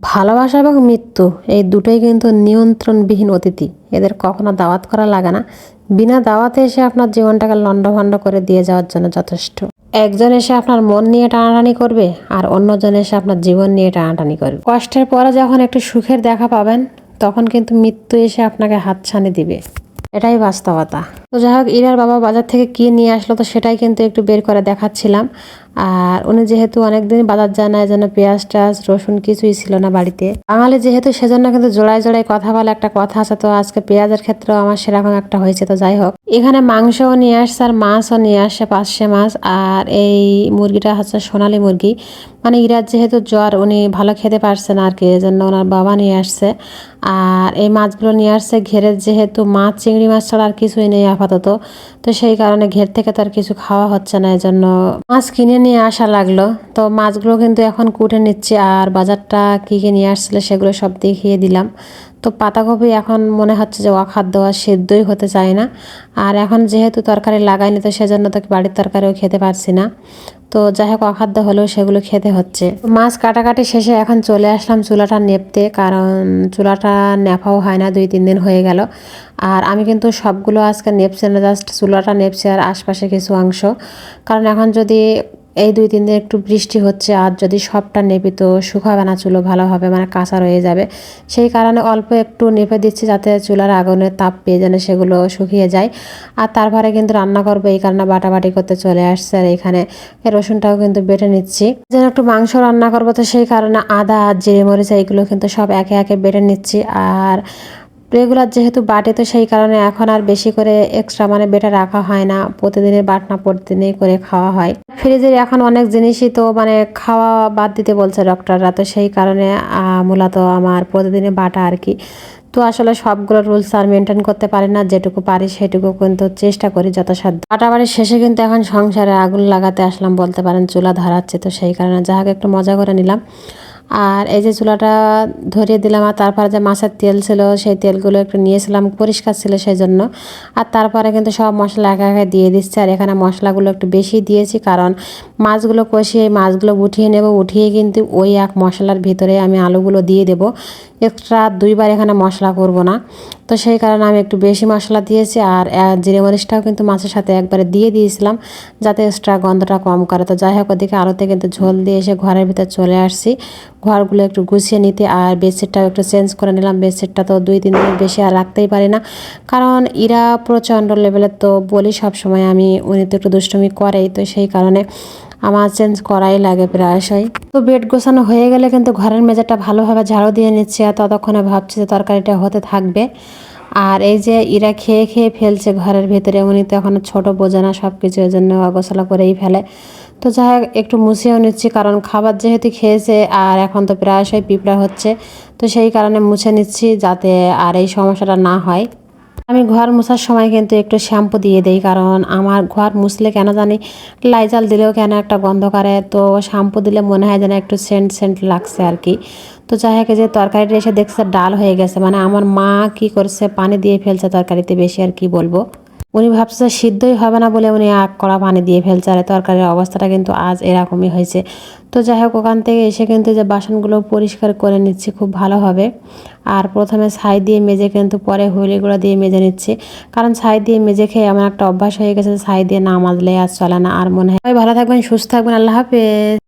ভালোবাসা এবং মৃত্যু, এই দুটোই কিন্তু নিয়ন্ত্রণবিহীন অতিথি। এদের কখনো দাওয়াত করা লাগে না। বিনা দাওয়াতে এসে আপনার জীবনটাকে লণ্ডভণ্ড করে দিয়ে যাওয়ার জন্য যথেষ্ট। একজন এসে আপনার মন নিয়ে টানাটানি করবে আর অন্যজন এসে আপনার জীবন নিয়ে টানাটানি করবে। কষ্টের পরে যখন একটু সুখের দেখা পাবেন, তখন কিন্তু মৃত্যু এসে আপনাকে হাতছানি দিবে। এটাই বাস্তবতা। তো যাই হোক, ইরার বাবা বাজার থেকে কি নিয়ে আসলো তো সেটাই কিন্তু একটু বের করে দেখাচ্ছিলাম। আর উনি যেহেতু অনেকদিন বাজার না যেন পেঁয়াজ টাজ রসুন কিছুই ছিল না বাড়িতে। বাঙালি যেহেতু সেজন্য কিন্তু জোড়ায় জোড়ায় কথা বলে একটা কথা আছে, তো আজকে পেঁয়াজের ক্ষেত্রেও আমার সেরকম একটা হয়েছে, তো যাই হোক। এখানে মাংসও নিয়ে আসছে আর মাছও নিয়ে আসছে, পাঁচশে মাছ। আর এই মুরগিটা হচ্ছে সোনালি মুরগি। মানে ইরার যেহেতু জ্বর, উনি ভালো খেতে পারছেন আর কি, এজন্য ওনার বাবা নিয়ে আসছে। আর এই মাছগুলো নিয়ে আসছে, ঘেরের যেহেতু মাছ, চিংড়ি মাছ ছাড়া আর কিছুই নেই আপাতত। তো সেই কারণে ঘের থেকে তো আর কিছু খাওয়া হচ্ছে না, এজন্য মাছ কিনে নিয়ে আসা লাগল। তো মাছগুলো কিন্তু এখন কুটে নিচ্ছে, আর বাজারটা কী কী নিয়ে আসছিল সেগুলো সব দেখিয়ে দিলাম। তো পাতাকপি এখন মনে হচ্ছে যে অখাদ্য আর সেদ্ধই হতে চায় না। আর এখন যেহেতু তরকারি লাগাইনি, তো সেজন্য তো বাড়ির তরকারিও খেতে পারছি না। তো যাই হোক, অখাদ্য হলেও সেগুলো খেতে হচ্ছে। মাছ কাটাকাটি শেষে এখন চলে আসলাম চুলাটা নেপতে, কারণ চুলাটা নেফাও হয় না, দুই তিন দিন হয়ে গেল। আর আমি কিন্তু সবগুলো আজকে নেপছি না, জাস্ট চুলাটা নেপছি আর আশপাশে কিছু অংশ। কারণ এখন যদি এই দুই তিন দিন একটু বৃষ্টি হচ্ছে, আর যদি সবটা নেপি তো শুকাবে না, চুলো ভালোভাবে মানে কাঁচা রয়ে যাবে। সেই কারণে অল্প একটু নেপে দিচ্ছি যাতে চুলার আগুনের তাপ পেয়ে যেন সেগুলো শুকিয়ে যায়। আর তারপরে কিন্তু রান্না করব, এই কারণে বাটাবাটি করতে চলে আসছে, আর এখানে রসুনটাও কিন্তু বেটে নিচ্ছি। যেন একটু মাংস রান্না করব, তো সেই কারণে আদা আর জিরে, মরিচ, এইগুলো কিন্তু সব একে একে বেটে নিচ্ছি, আর রেগুলার যেহেতু বাটে, তো সেই কারণে এখন আর বেশি করে এক্সট্রা মানে বেটা রাখা হয় না। প্রতিদিনের বাটনা প্রতিদিনই করে খাওয়া হয়। ফ্রিজের এখন অনেক জিনিসই তো মানে খাওয়া বাদ দিতে বলছে ডক্টররা তো সেই কারণে মূলত আমার প্রতিদিনে বাটা আর কি। তো আসলে সবগুলো রুলস আর মেনটেন করতে পারি না, যেটুকু পারি সেটুকু কিন্তু চেষ্টা করি যথাসাধ্য। বাটাবাড়ির শেষে কিন্তু এখন সংসারে আগুন লাগাতে আসলাম বলতে পারেন, চুলা ধরাচ্ছে, তো সেই কারণে যাহাকে একটু মজা করে নিলাম। আর এই যে চুলাটা ধরিয়ে দিলাম আর তারপরে যে মাছের তেল ছিল, সেই তেলগুলো একটু নিয়েছিলাম, পরিষ্কার ছিল সেই জন্য আর তারপরে কিন্তু সব মশলা একা একা দিয়ে দিচ্ছে। আর এখানে মশলাগুলো একটু বেশি দিয়েছি কারণ মাছগুলো কষিয়ে মাছগুলো উঠিয়ে নেব। উঠিয়ে কিন্তু ওই এক মশলার ভিতরে আমি আলুগুলো দিয়ে দেব। এক্সট্রা দুইবার এখানে মশলা করব না। তো সেই কারণে আমি একটু বেশি মশলা দিয়েছি আর জিরে মরিচটাও কিন্তু মাছের সাথে একবারে দিয়ে দিয়েছিলাম যাতে এক্সট্রা গন্ধটা কম করে। তো যাই হোক, ওদিকে আলোতে কিন্তু ঝোল দিয়ে এসে ঘরের ভিতরে চলে আসছি। ঘরগুলো একটু গুছিয়ে নিতে আর বেডশিটটাও একটু চেঞ্জ করে নিলাম। বেডশিটটা তো দুই, তিন দিন বেশি আর রাখতেই পারি না। কারণ ইরা প্রচণ্ড লেভেলের তো বলি সব সময় আমি, উনি তো একটু দুষ্টমি করেই। তো সেই কারণে আমার চেঞ্জ করাই লাগে প্রায়শই। তো বেড গোছানো হয়ে গেলে কিন্তু ঘরের মেজাটা ভালোভাবে ঝাড়ু দিয়ে নিচ্ছে আর ততক্ষণে ভাবছি যে তরকারিটা হতে থাকবে। আর এই যে ইরা খেয়ে খেয়ে ফেলছে ঘরের ভেতরে, উনি তো এখন ছোটো, বোঝে না সব কিছু এর জন্য অগোছলা করেই ফেলে। তো যাই হোক, একটু মুছেও নিচ্ছি কারণ খাবার যেহেতু খেয়েছে আর এখন তো প্রায়শই পিঁপড়া হচ্ছে, তো সেই কারণে মুছে নিচ্ছি যাতে আর এই সমস্যাটা না হয়। আমি ঘর মোছার সময় কিন্তু একটু শ্যাম্পু দিয়ে দিই, কারণ আমার ঘর মুছলে কেন জানি লাইজাল দিলেও কেন একটা গন্ধ করে, তো শ্যাম্পু দিলে মনে হয় যেন একটু সেন্ট সেন্ট লাগছে আর কি। তো যাই হোক যে তরকারিটা এসে দেখছে ডাল হয়ে গেছে মানে আমার মা কি করছে, পানি দিয়ে ফেলছে তরকারিতে বেশি আর কি বলব। উনি ভাবছে সিদ্ধই হবে না বলে উনি আগ করা পানি দিয়ে ফেলছে, আর তরকারির অবস্থাটা কিন্তু আজ এরকমই হয়েছে। তো যাই হোক, ওখান থেকে এসে কিন্তু যে বাসনগুলো পরিষ্কার করে নিচ্ছি, খুব ভালো হবে। আর প্রথমে ছাই দিয়ে মেজে কিন্তু পরে হুইলিগুলো দিয়ে মেজে নিচ্ছি। কারণ ছাই দিয়ে মেজে খেয়ে আমার একটা অভ্যাস হয়ে গেছে ছাই দিয়ে না মাজলে আর চলে না। আর মনে হয় ভালো থাকবেন, সুস্থ থাকবেন, আল্লাহ হাফেজ।